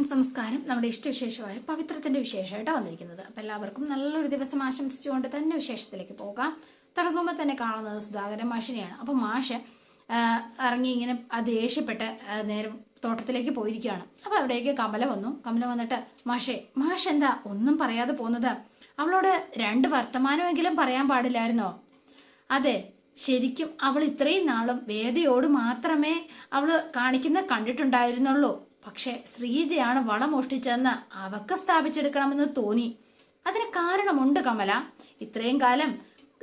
നമസ്കാരം നമ്മുടെ ഇഷ്ടവിശേഷമായ പവിത്രത്തിന്റെ വിശേഷമായിട്ടാണ് വന്നിരിക്കുന്നത്. അപ്പോൾ എല്ലാവർക്കും നല്ലൊരു ദിവസം ആശംസിച്ചുകൊണ്ട് തന്നെ വിശേഷത്തിലേക്ക് പോകാം. തുടങ്ങുമ്പോൾ തന്നെ കാണുന്നത് സുധാകരൻ മാഷിനെയാണ്. അപ്പോൾ മാഷ് ഇറങ്ങി ഇങ്ങനെ ദേഷ്യപ്പെട്ട് നേരം തോട്ടത്തിലേക്ക് പോയിരിക്കുകയാണ്. അപ്പോൾ അവിടേക്ക് കമല വന്നു. കമല വന്നിട്ട് മാഷേ മാഷ് എന്താ ഒന്നും പറയാതെ പോകുന്നത്? അവളോട് രണ്ട് വർത്തമാനമെങ്കിലും പറയാൻ പാടില്ലായിരുന്നോ? അതെ ശരിക്കും അവൾ ഇത്രയും നാളും വേദയോട് മാത്രമേ അവൾ കാണിക്കുന്ന കണ്ടിട്ടുണ്ടായിരുന്നുള്ളൂ. പക്ഷെ ശ്രീജയാണ് വള മോഷ്ടിച്ചതെന്ന് അവക്ക് സ്ഥാപിച്ചെടുക്കണമെന്ന് തോന്നി. അതിന് കാരണമുണ്ട് കമല. ഇത്രയും കാലം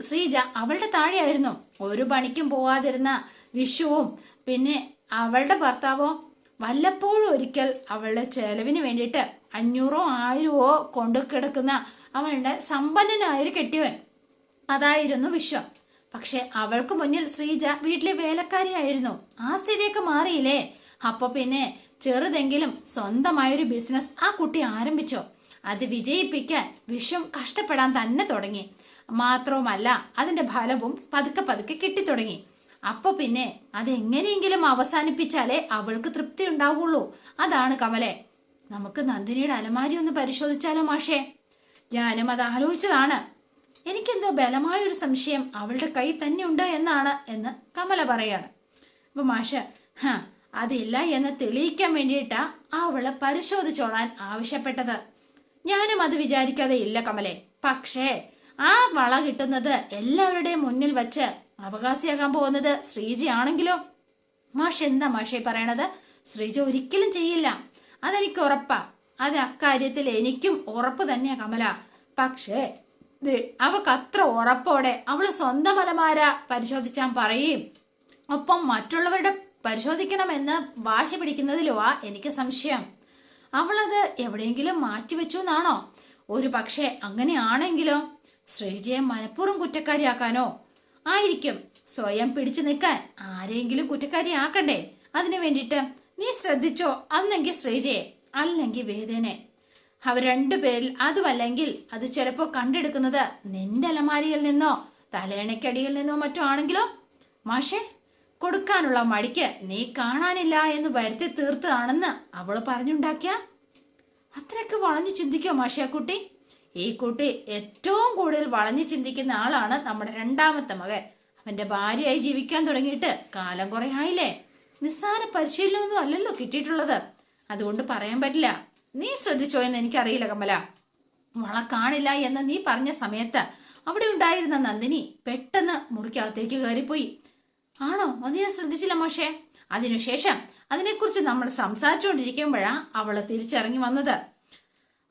ശ്രീജ അവളുടെ താഴെയായിരുന്നു. ഒരു പണിക്കും പോവാതിരുന്ന വിഷുവും പിന്നെ അവളുടെ ഭർത്താവോ വല്ലപ്പോഴും ഒരിക്കൽ അവളുടെ ചെലവിന് വേണ്ടിയിട്ട് അഞ്ഞൂറോ ആയിരമോ കൊണ്ടു കിടക്കുന്ന അവളുടെ സമ്പന്നനായൊരു കെട്ടിയവൻ. അതായിരുന്നു വിശ്വം പക്ഷെ അവൾക്ക് മുന്നിൽ ശ്രീജ വീട്ടിലെ വേലക്കാരിയായിരുന്നു. ആ സ്ഥിതിയൊക്കെ മാറിയില്ലേ? അപ്പൊ പിന്നെ ചെറുതെങ്കിലും സ്വന്തമായൊരു ബിസിനസ് ആ കുട്ടി ആരംഭിച്ചോ? അത് വിജയിപ്പിക്കാൻ വിശ്വം കഷ്ടപ്പെടാൻ തന്നെ തുടങ്ങി. മാത്രവുമല്ല അതിന്റെ ഫലവും പതുക്കെ പതുക്കെ കിട്ടിത്തുടങ്ങി. അപ്പൊ പിന്നെ അത് എങ്ങനെയെങ്കിലും അവസാനിപ്പിച്ചാലേ അവൾക്ക് തൃപ്തി ഉണ്ടാവുള്ളൂ. അതാണ് കമലെ. നമുക്ക് നന്ദിനിയുടെ അലമാരി ഒന്ന് പരിശോധിച്ചാലോ മാഷേ? ഞാനും അത് ആലോചിച്ചതാണ്. എനിക്കെന്തോ ബലമായൊരു സംശയം അവളുടെ കൈ തന്നെ ഉണ്ട് എന്നാണ് എന്ന് കമല പറയാണ്. അപ്പൊ മാഷ് ഹ അതില്ല എന്ന് തെളിയിക്കാൻ വേണ്ടിയിട്ടാ അവളെ പരിശോധിച്ചോളാൻ ആവശ്യപ്പെട്ടത്. ഞാനും അത് വിചാരിക്കാതെ ഇല്ല കമലെ. പക്ഷേ ആ വള കിട്ടുന്നത് എല്ലാവരുടെയും മുന്നിൽ വച്ച് അവകാശിയാകാൻ പോകുന്നത് ശ്രീജി ആണെങ്കിലോ? മാഷ് എന്താ മാഷേ പറയണത്? ശ്രീജ ഒരിക്കലും ചെയ്യില്ല. അതെനിക്ക് ഉറപ്പാ. അത് അക്കാര്യത്തിൽ എനിക്കും ഉറപ്പ് തന്നെയാ കമല. പക്ഷേ ദേ, അവൾക്ക് അത്ര ഉറപ്പോടെ അവൾ സ്വന്തം അലമാര പരിശോധിച്ചാൻ പറയും. ഒപ്പം മറ്റുള്ളവരുടെ പരിശോധിക്കണമെന്ന് വാശി പിടിക്കുന്നതിലുവാ എനിക്ക് സംശയം. അവളത് എവിടെയെങ്കിലും മാറ്റിവെച്ചു എന്നാണോ ഒരു പക്ഷേ അങ്ങനെയാണെങ്കിലോ? ശ്രീജയെ മനഃപൂർവം കുറ്റക്കാരിയാക്കാനോ? ആയിരിക്കും സ്വയം പിടിച്ചു നിൽക്കാൻ ആരെങ്കിലും കുറ്റക്കാരിയാക്കണ്ടേ? അതിനു വേണ്ടിയിട്ട് നീ ശ്രദ്ധിച്ചോ അന്നെങ്കിൽ ശ്രീജയെ അല്ലെങ്കിൽ വേദനെ. അവർ രണ്ടുപേരിൽ അതുമല്ലെങ്കിൽ അത് ചിലപ്പോ കണ്ടെടുക്കുന്നത് നിന്റെ അലമാരിയിൽ നിന്നോ തലേണയ്ക്കടിയിൽ നിന്നോ മറ്റോ ആണെങ്കിലോ? മാഷെ കൊടുക്കാനുള്ള മടിക്ക് നീ കാണാനില്ല എന്ന് വരുത്തി തീർത്തതാണെന്ന് അവൾ പറഞ്ഞുണ്ടാക്കിയ? അത്രയ്ക്ക് വളഞ്ഞു ചിന്തിക്കോ മാഷിയാക്കുട്ടി ഈ കുട്ടി ഏറ്റവും കൂടുതൽ വളഞ്ഞു ചിന്തിക്കുന്ന ആളാണ് നമ്മുടെ രണ്ടാമത്തെ മകൻ. അവന്റെ ഭാര്യയായി ജീവിക്കാൻ തുടങ്ങിയിട്ട് കാലം കുറെ ആയില്ലേ? നിസ്സാര പരിശീലനമൊന്നും അല്ലല്ലോ കിട്ടിയിട്ടുള്ളത്. അതുകൊണ്ട് പറയാൻ പറ്റില്ല. നീ ശ്രദ്ധിച്ചോ എന്ന് എനിക്കറിയില്ല കമല. വള കാണില്ല എന്ന് നീ പറഞ്ഞ സമയത്ത് അവിടെ ഉണ്ടായിരുന്ന നന്ദിനി പെട്ടെന്ന് മുറിക്കകത്തേക്ക് കയറിപ്പോയി. ആണോ? അത് ഞാൻ ശ്രദ്ധിച്ചില്ല മാഷേ. അതിനുശേഷം അതിനെക്കുറിച്ച് നമ്മൾ സംസാരിച്ചുകൊണ്ടിരിക്കുമ്പോഴാ അവൾ തിരിച്ചിറങ്ങി വന്നത്.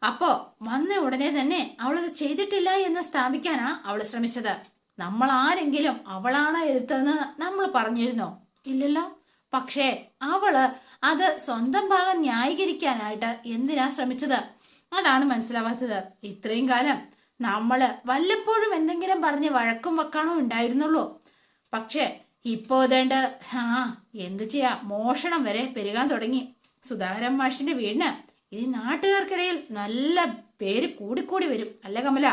അപ്പോ വന്ന ഉടനെ തന്നെ അവളത് ചെയ്തിട്ടില്ല എന്ന് സ്ഥാപിക്കാനാ അവൾ ശ്രമിച്ചത്. നമ്മൾ ആരെങ്കിലും അവളാണ് എതിർത്തതെന്ന് നമ്മൾ പറഞ്ഞിരുന്നോ? ഇല്ലല്ലോ. പക്ഷേ അവൾ അത് സ്വന്തം ഭാഗം ന്യായീകരിക്കാനായിട്ട് എന്തിനാ ശ്രമിച്ചത്? അതാണ് മനസ്സിലാവാത്തത്. ഇത്രയും കാലം നമ്മൾ വല്ലപ്പോഴും എന്തെങ്കിലും പറഞ്ഞ് വഴക്കും വക്കാണോ ഉണ്ടായിരുന്നുള്ളൂ. പക്ഷേ ഇപ്പോ ഇതേണ്ട ആ എന്ത് ചെയ്യാ? മോഷണം വരെ പെരുകാൻ തുടങ്ങി. സുധാകരൻ മാഷിന്റെ വീടിന് ഈ നാട്ടുകാർക്കിടയിൽ നല്ല പേര് കൂടിക്കൂടി വരും. അല്ലേ കമല?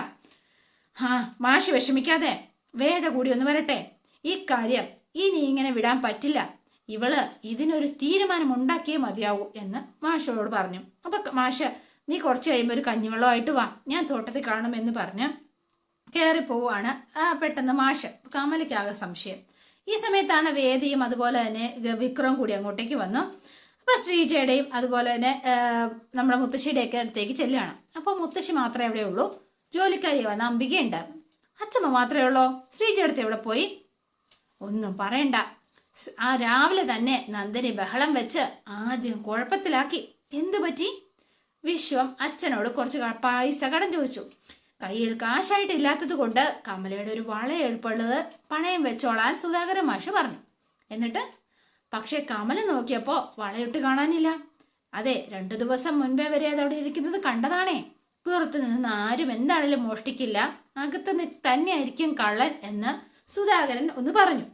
ആ മാഷി വിഷമിക്കാതെ വേദ കൂടി ഒന്ന് വരട്ടെ. ഈ കാര്യം ഇനി ഇങ്ങനെ വിടാൻ പറ്റില്ല. ഇവൾ ഇതിനൊരു തീരുമാനം ഉണ്ടാക്കിയേ മതിയാവൂ എന്ന് മാഷോട് പറഞ്ഞു. അപ്പൊ മാഷ് നീ കുറച്ച് കഴിയുമ്പോൾ ഒരു കഞ്ഞിവെള്ളമായിട്ട് വാ. ഞാൻ തോട്ടത്തിൽ കാണുമെന്ന് പറഞ്ഞ് കയറി പോവാണ് പെട്ടെന്ന് മാഷ്. കമലയ്ക്കാകെ സംശയം. ഈ സമയത്താണ് വേദിയും അതുപോലെ തന്നെ വിക്രവും കൂടി അങ്ങോട്ടേക്ക് വന്നു. അപ്പൊ ശ്രീജയുടെയും അതുപോലെ തന്നെ നമ്മുടെ മുത്തശ്ശിയുടെ ഒക്കെ അടുത്തേക്ക് ചെല്ലുകയാണ്. അപ്പൊ മുത്തശ്ശി മാത്രമേ അവിടെ ഉള്ളൂ. ജോലിക്കാരി വന്ന അംബികയുണ്ട്. അച്ഛമ്മ മാത്രമേ ഉള്ളൂ? ശ്രീജ അടുത്ത് എവിടെ പോയി? ഒന്നും പറയണ്ട. ആ രാവിലെ തന്നെ നന്ദിനി ബഹളം വെച്ച് ആദ്യം കുഴപ്പത്തിലാക്കി. എന്തു പറ്റി? വിശ്വം അച്ഛനോട് കുറച്ച് പൈസ കടം ചോദിച്ചു. കയ്യിൽ കാശായിട്ട് ഇല്ലാത്തത് കൊണ്ട് കമലയുടെ ഒരു വള എഴുപ്പുള്ളത് പണയം വെച്ചോളാൻ സുധാകരൻ മാഷ് പറഞ്ഞു. എന്നിട്ട് പക്ഷെ കമല നോക്കിയപ്പോ വളയിട്ട് കാണാനില്ല. അതെ രണ്ടു ദിവസം മുൻപേ വരെ അത് അവിടെ ഇരിക്കുന്നത് കണ്ടതാണേ. പുറത്തു നിന്ന് ആരും എന്താണേലും മോഷ്ടിക്കില്ല. അകത്ത് തന്നെയായിരിക്കും കള്ളൻ എന്ന് സുധാകരൻ ഒന്ന് പറഞ്ഞു.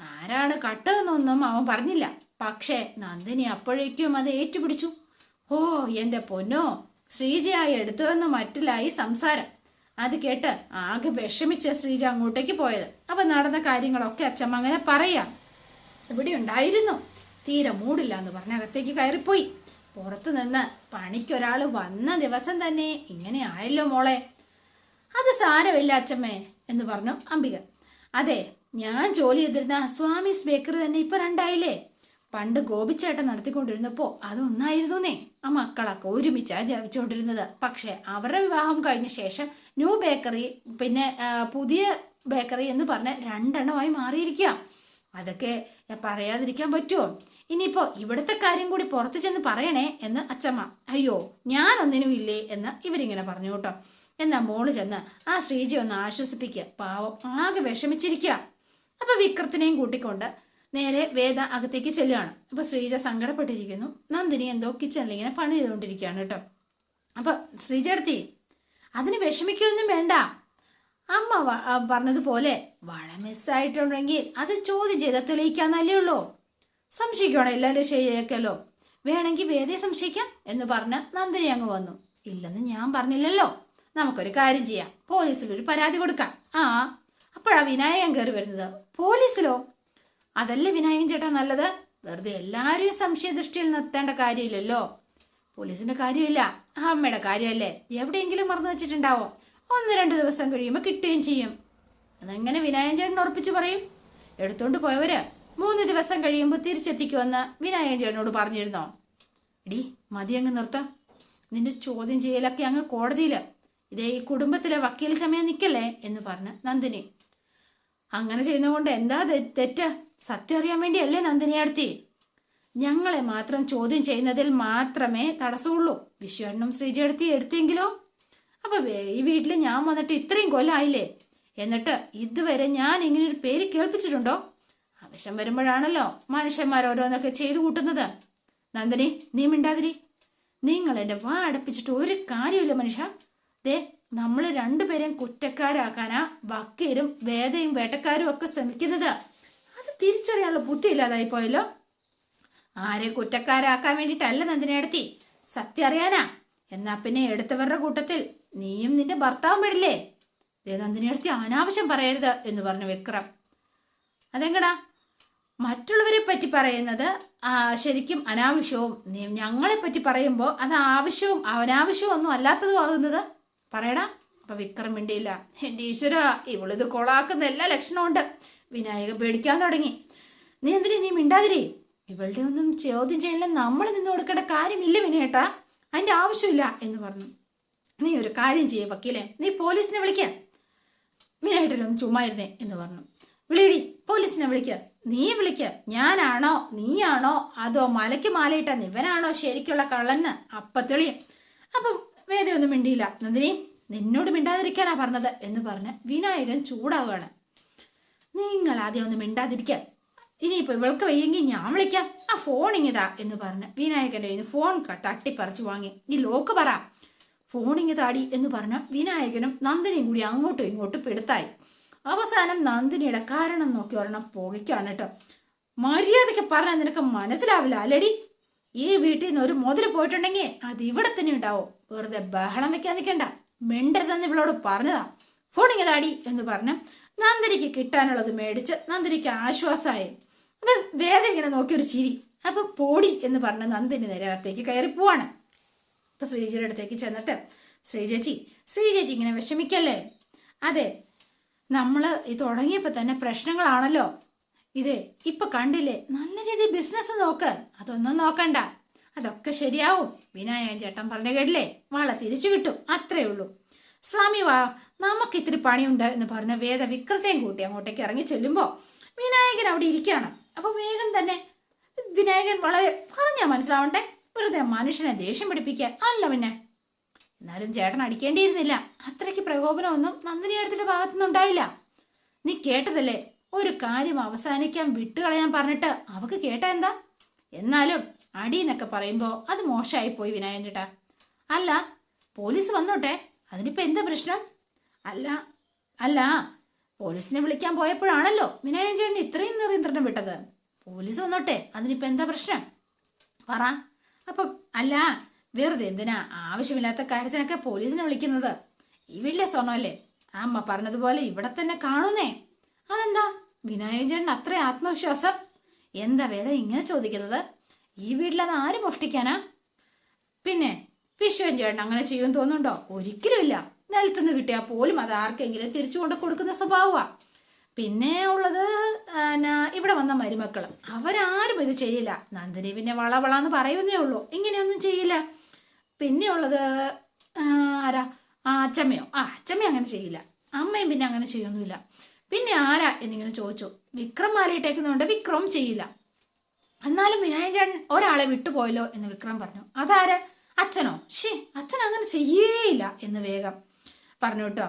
ആരാണ് കട്ടതെന്നൊന്നും അവൻ പറഞ്ഞില്ല. പക്ഷേ നന്ദിനി അപ്പോഴേക്കും അത് ഏറ്റുപിടിച്ചു. ഓ എന്റെ പൊന്നോ ശ്രീജയായി എടുത്തുവെന്ന് മറ്റിലായി സംസാരം. അത് കേട്ട് ആകെ വിഷമിച്ച ശ്രീജ അങ്ങോട്ടേക്ക് പോയത്. അപ്പൊ നടന്ന കാര്യങ്ങളൊക്കെ അച്ഛമ്മ അങ്ങനെ പറയാം. ഇവിടെ ഉണ്ടായിരുന്നു. തീരെ മൂടില്ല എന്ന് പറഞ്ഞ് അകത്തേക്ക് കയറിപ്പോയി. പുറത്തു നിന്ന് പണിക്കൊരാൾ വന്ന ദിവസം തന്നെ ഇങ്ങനെ ആയല്ലോ മോളെ. അത് സാരമില്ല അച്ഛമ്മേ എന്ന് പറഞ്ഞു അംബിക. അതെ ഞാൻ ജോലി ചെയ്തിരുന്ന സ്വാമിസ് ബേക്കറി തന്നെ ഇപ്പൊ രണ്ടായില്ലേ? പണ്ട് ഗോപിച്ചേട്ടൻ നടത്തിക്കൊണ്ടിരുന്നപ്പോ നേ ആ മക്കളൊക്കെ ഒരുമിച്ചാ ജപിച്ചുകൊണ്ടിരുന്നത് പക്ഷെ അവരുടെ വിവാഹം കഴിഞ്ഞ ശേഷം ന്യൂ ബേക്കറി പിന്നെ പുതിയ ബേക്കറി എന്ന് പറഞ്ഞ് രണ്ടെണ്ണമായി മാറിയിരിക്കുക അതൊക്കെ പറയാതിരിക്കാൻ പറ്റുമോ ഇനിയിപ്പോ ഇവിടുത്തെ കാര്യം കൂടി പുറത്തു ചെന്ന് പറയണേ എന്ന് അച്ചമ്മ. അയ്യോ ഞാനൊന്നിനും ഇല്ലേ എന്ന് ഇവരിങ്ങനെ പറഞ്ഞു കേട്ടോ. എന്നാ മോൾ ചെന്ന് ആ ശ്രീജി ഒന്ന് ആശ്വസിപ്പിക്കുക പാവം ആകെ വിഷമിച്ചിരിക്കുക അപ്പൊ വിക്രത്തിനെയും കൂട്ടിക്കൊണ്ട് നേരെ വേദ അകത്തേക്ക് ചെല്ലുകയാണ് അപ്പൊ ശ്രീജ സങ്കടപ്പെട്ടിരിക്കുന്നു. നന്ദിനി എന്തോ കിച്ചണിൽ ഇങ്ങനെ പണി ചെയ്തുകൊണ്ടിരിക്കുകയാണ് കേട്ടോ. അപ്പൊ ശ്രീജ എടുത്തി. അതിന് വിഷമിക്കൊന്നും വേണ്ട. അമ്മ പറഞ്ഞതുപോലെ വള മിസ്സായിട്ടുണ്ടെങ്കിൽ അത് ചോദ്യം ചെയ്താൽ തെളിയിക്കാന്നല്ലേ ഉള്ളൂ. സംശയിക്കണം എല്ലാവരും ശരിയാക്കല്ലോ വേണമെങ്കിൽ വേദയെ സംശയിക്കാം എന്ന് പറഞ്ഞ് നന്ദിനി അങ്ങ് വന്നു. ഇല്ലെന്ന് ഞാൻ പറഞ്ഞില്ലല്ലോ. നമുക്കൊരു കാര്യം ചെയ്യാം. പോലീസിൽ ഒരു പരാതി കൊടുക്കാം. ആ അപ്പോഴാ വിനായകൻ കയറി വരുന്നത്. പോലീസിലോ? അതല്ലേ വിനായകൻ ചേട്ടാ നല്ലത്? വെറുതെ എല്ലാവരെയും സംശയദൃഷ്ടിയിൽ നിർത്തേണ്ട കാര്യമില്ലല്ലോ. പോലീസിന്റെ കാര്യമില്ല. അമ്മയുടെ കാര്യമല്ലേ? എവിടെയെങ്കിലും മറന്നു വെച്ചിട്ടുണ്ടാവോ. ഒന്ന് രണ്ട് ദിവസം കഴിയുമ്പോൾ കിട്ടുകയും ചെയ്യും. അതെങ്ങനെ വിനായകൻ ചേട്ടൻ ഉറപ്പിച്ചു പറയും? എടുത്തോണ്ട് പോയവര് മൂന്ന് ദിവസം കഴിയുമ്പോൾ തിരിച്ചെത്തിക്കുമെന്ന് വിനായകൻ ചേട്ടനോട് പറഞ്ഞിരുന്നോ? എടി മതി അങ്ങ് നിർത്താം. നിന്റെ ചോദ്യം ചെയ്യലൊക്കെ അങ്ങ് കോടതിയിൽ ഇതേ ഈ കുടുംബത്തിലെ വക്കീൽ സമയം നിൽക്കല്ലേ എന്ന് പറഞ്ഞ് നന്ദിനി. അങ്ങനെ ചെയ്യുന്നതുകൊണ്ട് എന്താ തെറ്റ്? സത്യം അറിയാൻ വേണ്ടിയല്ലേ നന്ദിനി അടുത്തി? ഞങ്ങളെ മാത്രം ചോദ്യം ചെയ്യുന്നതിൽ മാത്രമേ തടസ്സമുള്ളൂ. വിശ്വണ്ണും ശ്രീജയെടുത്തി എടുത്തെങ്കിലോ? അപ്പൊ ഈ വീട്ടിൽ ഞാൻ വന്നിട്ട് ഇത്രയും കൊല്ലമായില്ലേ എന്നിട്ട് ഇതുവരെ ഞാൻ ഇങ്ങനെ ഒരു പേര് കേൾപ്പിച്ചിട്ടുണ്ടോ? ആവശ്യം വരുമ്പോഴാണല്ലോ മനുഷ്യന്മാർ ഓരോന്നൊക്കെ ചെയ്തു കൂട്ടുന്നത്. നന്ദിനി നീ മിണ്ടാതിരി. നിങ്ങൾ എന്റെ വാ അടപ്പിച്ചിട്ട് ഒരു കാര്യമില്ല മനുഷ്യ. ദേ നമ്മൾ രണ്ടുപേരെയും കുറ്റക്കാരാക്കാനാ വക്കീലും വേദയും വേട്ടക്കാരും ഒക്കെ ശ്രമിക്കുന്നത്. അത് തിരിച്ചറിയാനുള്ള ബുദ്ധി ഇല്ലാതായി പോയല്ലോ. ആരെ കുറ്റക്കാരാക്കാൻ വേണ്ടിയിട്ടല്ല നന്ദിനടുത്തി സത്യം അറിയാനാ. എന്നാ പിന്നെ എടുത്തവരുടെ കൂട്ടത്തിൽ നീയും നിന്റെ ഭർത്താവും പെടില്ലേ? ദേ നന്ദിനിയടുത്തി അനാവശ്യം പറയരുത് എന്ന് പറഞ്ഞു വിക്രം. അതെങ്ങടാ? മറ്റുള്ളവരെ പറ്റി പറയുന്നത് ശരിക്കും അനാവശ്യവും ഞങ്ങളെ പറ്റി പറയുമ്പോൾ അത് ആവശ്യവും അനാവശ്യവും ഒന്നും അല്ലാത്തതും ആകുന്നത്? പറയടാ. അപ്പൊ വിക്രം മിണ്ടിയില്ല. എന്റെ ഈശ്വര ഇവളിത് കൊളാക്കുന്ന എല്ലാ ലക്ഷണവും ഉണ്ട്. വിനായകൻ പേടിക്കാൻ തുടങ്ങി. നീ എന്തിനീ നീ മിണ്ടാതിരി? ഇവളുടെ ഒന്നും ചോദ്യം ചെയ്യില്ല നമ്മൾ നിന്ന് കൊടുക്കേണ്ട കാര്യമില്ല വിനയേട്ടാ. അതിന്റെ ആവശ്യമില്ല എന്ന് പറഞ്ഞു. നീ ഒരു കാര്യം ചെയ്യേ വക്കീലെ. നീ പോലീസിനെ വിളിക്ക. വിനേട്ടനൊന്നും ചുമ്മായിരുന്നേ എന്ന് പറഞ്ഞു. വിളിയടി പോലീസിനെ വിളിക്ക. നീ വിളിക്ക. ഞാനാണോ നീയാണോ അതോ മലയ്ക്ക് മാലയിട്ട നിവനാണോ ശരിക്കുള്ള കള്ളന്ന് അപ്പ തെളിയും. അപ്പം വേദയൊന്നും മിണ്ടിയില്ല. നന്ദിനി നിന്നോട് മിണ്ടാതിരിക്കാനാ പറഞ്ഞത് എന്ന് പറഞ്ഞ് വിനായകൻ ചൂടാവുകയാണ്. നിങ്ങൾ ആദ്യം ഒന്ന് മിണ്ടാതിരിക്കാൻ ഇനിയിപ്പോ ഇവൾക്ക് വയ്യെങ്കിൽ ഞാൻ വിളിക്കാം. ആ ഫോൺ ഇങ്ങിതാ എന്ന് പറഞ്ഞ് വിനായകന്റെ കയ്യിൽ ഫോൺ തട്ടിപ്പറിച്ചു വാങ്ങി. ഈ ലോക്ക് പറ. ഫോൺ താടി എന്ന് പറഞ്ഞ വിനായകനും നന്ദിനിയും കൂടി അങ്ങോട്ടും ഇങ്ങോട്ടും പിടുത്തായി. അവസാനം നന്ദിനിയുടെ കാരണം നോക്കി ഒരെണ്ണം പോകയ്ക്കാണ് കേട്ടോ. മര്യാദയ്ക്ക് പറഞ്ഞാൽ നിനക്ക് മനസ്സിലാവില്ല അല്ലടി. ഈ വീട്ടിൽ നിന്ന് ഒരു മുതൽ പോയിട്ടുണ്ടെങ്കിൽ അത് ഇവിടെ തന്നെ ഉണ്ടാവും. വെറുതെ ബഹളം വെക്കാൻ നിൽക്കണ്ട മിണ്ടരുതെന്ന് ഇവളോട് പറഞ്ഞതാ. ഫോണിങ്ങതാടി എന്ന് പറഞ്ഞ് നന്ദിനിക്ക് കിട്ടാനുള്ളത് മേടിച്ച് നന്ദിനിക്ക് ആശ്വാസമായി അപ്പൊ വേദ ഇങ്ങനെ നോക്കി ഒരു ചിരി. അപ്പൊ പോടി എന്ന് പറഞ്ഞ് നന്ദിനി നേരെ അകത്തേക്ക് കയറി പോവാണ്. അപ്പൊ ശ്രീജിയുടെ അടുത്തേക്ക് ചെന്നിട്ട് ശ്രീചേച്ചി ശ്രീചേച്ചി ഇങ്ങനെ വിഷമിക്കല്ലേ? അതെ നമ്മൾ ഈ തുടങ്ങിയപ്പോൾ തന്നെ പ്രശ്നങ്ങളാണല്ലോ. ഇത് ഇപ്പൊ കണ്ടില്ലേ? നല്ല രീതിയിൽ ബിസിനസ് നോക്ക്. അതൊന്നും നോക്കണ്ട. അതൊക്കെ ശരിയാവും. വിനായകൻ ചേട്ടൻ പറഞ്ഞ കേട്ടില്ലേ? വള തിരിച്ചു കിട്ടും. അത്രേ ഉള്ളൂ. സ്വാമി വാ നമുക്ക് ഇത്തിരി പണിയുണ്ട് എന്ന് പറഞ്ഞ വേദ വിക്രതയും കൂട്ടി അങ്ങോട്ടേക്ക് ഇറങ്ങി ചെല്ലുമ്പോ വിനായകൻ അവിടെ ഇരിക്കുകയാണ്. അപ്പൊ വേഗം തന്നെ വിനായകൻ വളരെ പറഞ്ഞാ മനസ്സിലാവണ്ടേ? വെറുതെ മനുഷ്യനെ ദേഷ്യം പിടിപ്പിക്കുക. അല്ല പിന്നെ. എന്നാലും ചേട്ടൻ അടിക്കേണ്ടിയിരുന്നില്ല. അത്രയ്ക്ക് പ്രകോപനമൊന്നും നന്ദിനി അടുത്തിന്റെ ഭാഗത്തുനിന്ന് ഉണ്ടായില്ല നീ കേട്ടതല്ലേ? ഒരു കാര്യം അവസാനിക്കാൻ വിട്ടുകളയാൻ പറഞ്ഞിട്ട് അവക്ക് കേട്ട എന്താ? എന്നാലും അടി എന്നൊക്കെ പറയുമ്പോ അത് മോശമായി പോയി വിനായൻ ചേട്ടാ. അല്ല പോലീസ് വന്നോട്ടെ? അതിനിപ്പോ എന്താ പ്രശ്നം? അല്ല അല്ല പോലീസിനെ വിളിക്കാൻ പോയപ്പോഴാണല്ലോ വിനായൻ ചേട്ടൻ ഇത്രയും നിറയന്ത്രണം വിട്ടത്. പോലീസ് വന്നോട്ടെ അതിനിപ്പോ എന്താ പ്രശ്നം? പറ. അപ്പം അല്ല വെറുതെ എന്തിനാ ആവശ്യമില്ലാത്ത കാര്യത്തിനൊക്കെ പോലീസിനെ വിളിക്കുന്നത്? ഈ വീട്ടിലെ സ്വർണമല്ലേ? അമ്മ പറഞ്ഞതുപോലെ ഇവിടെ തന്നെ കാണുന്നേ. അതെന്താ? വിനായകൻ ചേട്ടൻ അത്ര ആത്മവിശ്വാസം? എന്താ വേദ ഇങ്ങനെ ചോദിക്കുന്നത്? ഈ വീട്ടിലത് ആരും മോഷ്ടിക്കാനാ? പിന്നെ വിശ്വൻ ചേട്ടൻ അങ്ങനെ ചെയ്യുമെന്ന് തോന്നുന്നുണ്ടോ? ഒരിക്കലുമില്ല. നിലത്തുനിന്ന് കിട്ടിയാൽ പോലും അത് ആർക്കെങ്കിലും തിരിച്ചു കൊണ്ട് കൊടുക്കുന്ന സ്വഭാവമാണ് പിന്നെ ഉള്ളത് എന്നാ, ഇവിടെ വന്ന മരുമക്കൾ അവരാരും ഇത് ചെയ്യില്ല. നന്ദിനി പിന്നെ വള വള എന്ന് പറയുന്നേ ഉള്ളൂ. ഇങ്ങനെയൊന്നും ചെയ്യില്ല. പിന്നെ ഉള്ളത് ആരാ? ആ അച്ചമ്മയോ? ആ അച്ചമ്മ അങ്ങനെ ചെയ്യില്ല. അമ്മയും പിന്നെ അങ്ങനെ ചെയ്യൊന്നുമില്ല. പിന്നെ ആരാ എന്നിങ്ങനെ ചോദിച്ചു. വിക്രം മാറിയിട്ടേക്കുന്നതുകൊണ്ട് വിക്രം ചെയ്യില്ല. എന്നാലും വിനായകൻ ചേട്ടൻ ഒരാളെ വിട്ടുപോയല്ലോ എന്ന് വിക്രം പറഞ്ഞു. അതാരാ? അച്ഛനോ? ഷേ അച്ഛൻ അങ്ങനെ ചെയ്യേയില്ല എന്ന് വേഗം പറഞ്ഞു കേട്ടോ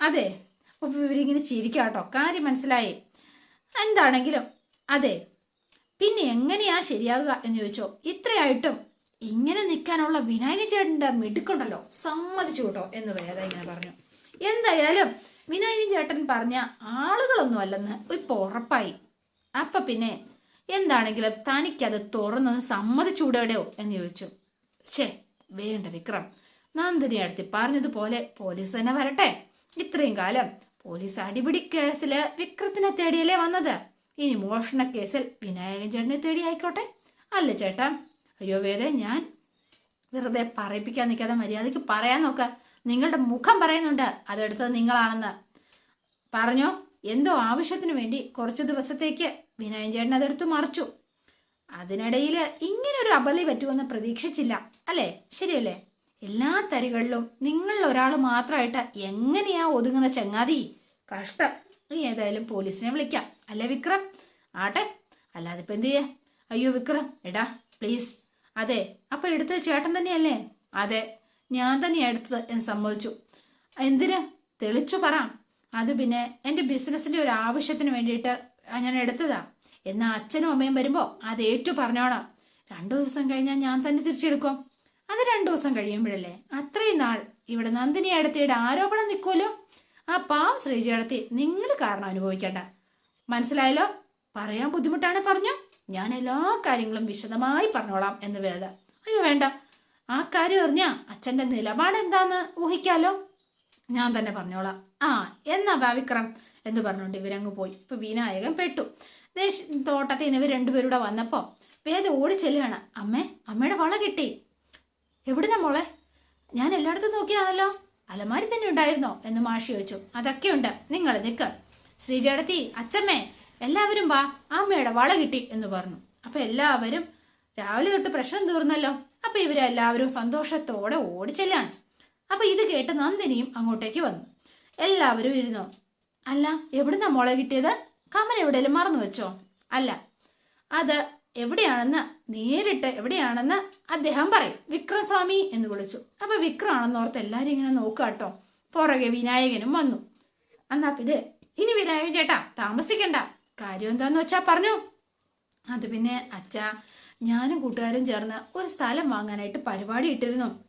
അതെ അപ്പൊ ഇവരിങ്ങനെ ചിരിക്കാം കേട്ടോ കാര്യം മനസ്സിലായി. എന്താണെങ്കിലും അതെ പിന്നെ എങ്ങനെയാ ശരിയാകുക എന്ന് ചോദിച്ചോ? ഇത്രയായിട്ടും ഇങ്ങനെ നിൽക്കാനുള്ള വിനായക ചേട്ടന്റെ മിടുക്കുണ്ടല്ലോ. സമ്മതിച്ചു കേട്ടോ എന്ന് വേദ ഇങ്ങനെ പറഞ്ഞു. എന്തായാലും വിനായകൻ ചേട്ടൻ പറഞ്ഞ ആളുകളൊന്നും അല്ലെന്ന് ഇപ്പൊ ഉറപ്പായി. അപ്പൊ പിന്നെ എന്താണെങ്കിലും തനിക്കത് തുറന്നത് സമ്മതിച്ചൂടെയോ എന്ന് ചോദിച്ചു. ശേ വേണ്ട വിക്രം. നന്ദിനി അടുത്തി പറഞ്ഞതുപോലെ പോലീസ് തന്നെ വരട്ടെ. ഇത്രയും കാലം പോലീസ് അടിപിടി കേസിൽ വിക്രത്തിനെ തേടിയല്ലേ വന്നത്? ഇനി മോഷണ കേസിൽ വിനായകൻ ചേട്ടനെ തേടി ആയിക്കോട്ടെ. അല്ല ചേട്ടാ അയ്യോ വേറെ ഞാൻ വെറുതെ പറയിപ്പിക്കാൻ നിൽക്കാതെ മര്യാദയ്ക്ക് പറയാൻ നോക്ക. നിങ്ങളുടെ മുഖം പറയുന്നുണ്ട് അതെടുത്തത് നിങ്ങളാണെന്ന്. പറഞ്ഞോ എന്തോ ആവശ്യത്തിന് വേണ്ടി കുറച്ച് ദിവസത്തേക്ക് വിനായൻ ചേട്ടൻ അതെടുത്ത് മറിച്ചു. അതിനിടയിൽ ഇങ്ങനൊരു അബലി പറ്റുമെന്ന് പ്രതീക്ഷിച്ചില്ല. അല്ലേ? ശരിയല്ലേ? എല്ലാ തരികളിലും നിങ്ങൾ ഒരാൾ മാത്രമായിട്ട് എങ്ങനെയാ ഒതുങ്ങുന്ന ചങ്ങാതി? കഷ്ടം. നീ ഏതായാലും പോലീസിനെ വിളിക്കാം. അല്ലേ വിക്രം? ആട്ടെ. അല്ലാതെ ഇപ്പൊ എന്ത് ചെയ്യാ? അയ്യോ വിക്രം എടാ പ്ലീസ്. അതെ അപ്പൊ എടുത്തത് ചേട്ടൻ തന്നെയല്ലേ? അതെ ഞാൻ തന്നെയാണ് എടുത്തത് എന്ന് സമ്മതിച്ചു. എന്തിന്? തെളിച്ചു പറ. അത് പിന്നെ എന്റെ ബിസിനസ്സിന്റെ ഒരു ആവശ്യത്തിന് വേണ്ടിയിട്ട് ഞാൻ എടുത്തതാ. എന്നാ അച്ഛനും അമ്മയും വരുമ്പോ അത് ഏറ്റു പറഞ്ഞോണം. രണ്ടു ദിവസം കഴിഞ്ഞാൽ ഞാൻ തന്നെ തിരിച്ചെടുക്കും. അത് രണ്ടു ദിവസം കഴിയുമ്പോഴല്ലേ? അത്രയും നാൾ ഇവിടെ നന്ദിനി അടുത്തിയുടെ ആരോപണം നിൽക്കുമല്ലോ? ആ പാവം ശ്രീജി അടുത്തി നിങ്ങൾ കാരണം അനുഭവിക്കണ്ട. മനസ്സിലായല്ലോ? പറയാൻ ബുദ്ധിമുട്ടാണ് പറഞ്ഞു. ഞാൻ എല്ലാ കാര്യങ്ങളും വിശദമായി പറഞ്ഞോളാം എന്ന് വേദ അയ്യോ വേണ്ട. ആ കാര്യം അറിഞ്ഞാ അച്ഛന്റെ നിലപാട് എന്താന്ന് ഊഹിക്കാലോ? ഞാൻ തന്നെ പറഞ്ഞോളാം. ആ എന്നാ വാ വിക്രം എന്ന് പറഞ്ഞുകൊണ്ട് ഇവരങ്ങ് പോയി. ഇപ്പൊ വിനായകൻ പെട്ടു. ദേശ തോട്ടത്തിൽ നിന്ന് ഇവർ രണ്ടുപേരൂടെ വന്നപ്പോ വേദ ഓടി ചെല്ലുകയാണ്. അമ്മേ അമ്മയുടെ വള കിട്ടി. എവിടുന്ന മോളെ? ഞാൻ എല്ലായിടത്തും നോക്കിയാണല്ലോ. അലമാരി തന്നെ ഉണ്ടായിരുന്നോ? എന്ന് മാഷി ചോദിച്ചു. അതൊക്കെ ഉണ്ട്. നിങ്ങൾ നിൽക്ക് ശ്രീജടത്തി അച്ചമ്മേ എല്ലാവരും വാ. അമ്മയുടെ വള കിട്ടി എന്ന് പറഞ്ഞു. അപ്പൊ എല്ലാവരും രാവിലെ തൊട്ട് പ്രശ്നം തീർന്നല്ലോ. അപ്പൊ ഇവരെല്ലാവരും സന്തോഷത്തോടെ ഓടിച്ചെല്ലാണ്. അപ്പൊ ഇത് കേട്ട് നന്ദിനിയും അങ്ങോട്ടേക്ക് വന്നു. എല്ലാവരും ഇരുന്നു. അല്ല എവിടുന്നാ മുള കിട്ടിയത്? കമൽ എവിടെയെങ്കിലും മറന്നു വെച്ചോ അല്ല അത് എവിടെയാണെന്ന് നേരിട്ട് എവിടെയാണെന്ന് അദ്ദേഹം പറയും. വിക്രം സ്വാമി എന്ന് വിളിച്ചു. അപ്പൊ വിക്രമാണെന്ന് ഓർത്ത് എല്ലാരും ഇങ്ങനെ നോക്കുക കേട്ടോ. പുറകെ വിനായകനും വന്നു. എന്നാ പിന്നെ ഇനി വിനായകൻ ചേട്ടാ താമസിക്കണ്ട. കാര്യം എന്താന്ന് വെച്ചാ പറഞ്ഞു. അത് പിന്നെ അച്ഛാ ഞാനും കൂട്ടുകാരും ചേർന്ന് ഒരു സ്ഥലം വാങ്ങാനായിട്ട് പരിപാടി ഇട്ടിരുന്നു.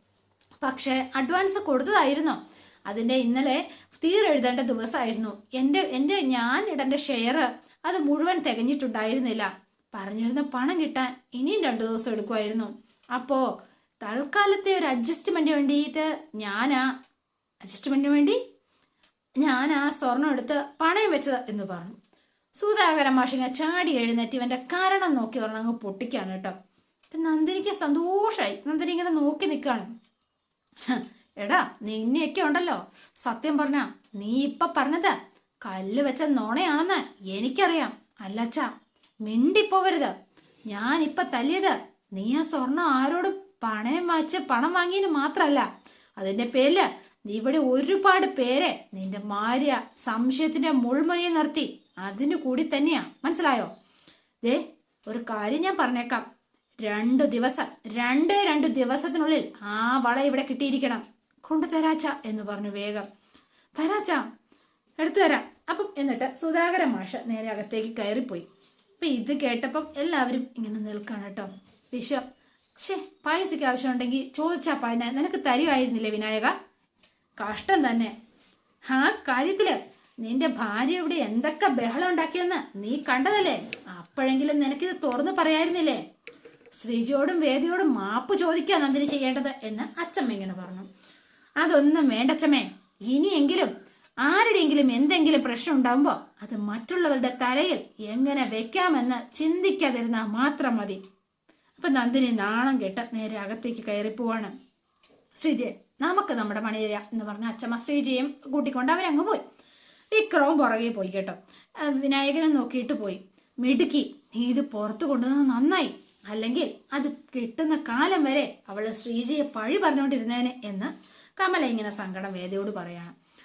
പക്ഷേ അഡ്വാൻസ് കൊടുത്തതായിരുന്നു. അതിന്റെ ഇന്നലെ തീരെഴുതേണ്ട ദിവസമായിരുന്നു. എന്റെ എന്റെ ഞാൻ ഇടേണ്ട ഷെയർ അത് മുഴുവൻ തികഞ്ഞിട്ടുണ്ടായിരുന്നില്ല. പറഞ്ഞിരുന്ന പണം കിട്ടാൻ ഇനിയും രണ്ടു ദിവസം എടുക്കുമായിരുന്നു. അപ്പോ തൽക്കാലത്തെ ഒരു അഡ്ജസ്റ്റ്മെന്റ് വേണ്ടിയിട്ട് ഞാനാ അഡ്ജസ്റ്റ്മെന്റിന് വേണ്ടി ഞാൻ ആ സ്വർണം എടുത്ത് പണയം വെച്ചത് എന്ന് പറഞ്ഞു. സൂതാകര മാഷിങ്ങ ചാടി എഴുന്നേറ്റ് ഇവന്റെ കാരണം നോക്കി പറഞ്ഞ അങ്ങ് പൊട്ടിക്കാണ് കേട്ടോ. നന്ദിനിക്ക് സന്തോഷമായി നന്ദിനി ഇങ്ങനെ നോക്കി നിൽക്കാണ് എടാ നിന്നെയൊക്കെ ഉണ്ടല്ലോ. സത്യം പറഞ്ഞ നീ ഇപ്പൊ പറഞ്ഞത് കല്ല് വെച്ച നോണയാണെന്ന് എനിക്കറിയാം. അല്ലച്ചാ മിണ്ടിപ്പോവരുത്. ഞാൻ ഇപ്പൊ തല്ലിയത് നീ ആ സ്വർണം ആരോട് പണയം വാച്ച് പണം വാങ്ങിയതിന് മാത്രല്ല. അതിന്റെ പേരിൽ നീ ഇവിടെ ഒരുപാട് പേരെ നിന്റെ മാര്യ സംശയത്തിന്റെ മുൾമുനയെ നിർത്തി. അതിനു കൂടി തന്നെയാ. മനസ്സിലായോ? ദേ ഒരു കാര്യം ഞാൻ പറഞ്ഞേക്കാം. രണ്ടു ദിവസം രണ്ട് രണ്ട് ദിവസത്തിനുള്ളിൽ ആ വള ഇവിടെ കിട്ടിയിരിക്കണം. കൊണ്ടു തരാച്ച എന്ന് പറഞ്ഞു വേഗം. തരാച്ച എടുത്തു തരാം. അപ്പം എന്നിട്ട് സുധാകര മാഷ നേരെ അകത്തേക്ക് കയറിപ്പോയി. അപ്പൊ ഇത് കേട്ടപ്പം എല്ലാവരും ഇങ്ങനെ നിൽക്കണം കേട്ടോ. വിശ്വം. ഷേ പായസയ്ക്ക് ആവശ്യമുണ്ടെങ്കിൽ ചോദിച്ചാ പായന. നിനക്ക് തരുമായിരുന്നില്ലേ വിനായക? കഷ്ടം തന്നെ. ആ കാര്യത്തിൽ നിന്റെ ഭാര്യ ഇവിടെ എന്തൊക്കെ ബഹളം ഉണ്ടാക്കിയെന്ന് നീ കണ്ടതല്ലേ? അപ്പോഴെങ്കിലും നിനക്കിത് തുറന്നു പറയായിരുന്നില്ലേ? ശ്രീജിയോടും വേദിയോടും മാപ്പ് ചോദിക്കാൻ നന്ദിനി ചെയ്യേണ്ടത് എന്ന് അച്ചമ്മ ഇങ്ങനെ പറഞ്ഞു. അതൊന്നും വേണ്ടച്ചമ്മേ. ഇനിയെങ്കിലും ആരുടെയെങ്കിലും എന്തെങ്കിലും പ്രശ്നം ഉണ്ടാകുമ്പോൾ അത് മറ്റുള്ളവരുടെ തലയിൽ എങ്ങനെ വെക്കാമെന്ന് ചിന്തിക്കാതിരുന്നാൽ മാത്രം മതി. അപ്പൊ നന്ദിനി നാണം കേട്ട് നേരെ അകത്തേക്ക് കയറിപ്പോവാണ് ശ്രീജയ നമുക്ക് നമ്മുടെ മണിയര എന്ന് പറഞ്ഞ അച്ഛമ്മ ശ്രീജയും കൂട്ടിക്കൊണ്ട് അവരങ്ങ് പോയി. വിക്രവും പുറകെ പോയി കേട്ടോ. വിനായകനെ നോക്കിയിട്ട് പോയി. മിടുക്കി നീ ഇത് പുറത്തു കൊണ്ടുവന്നത് നന്നായി. അല്ലെങ്കിൽ അത് കിട്ടുന്ന കാലം വരെ അവൾ ശ്രീജയെ പഴി പറഞ്ഞുകൊണ്ടിരുന്നേനെ എന്ന് കമല ഇങ്ങനെ സങ്കടം വേദയോട് പറയാണ്.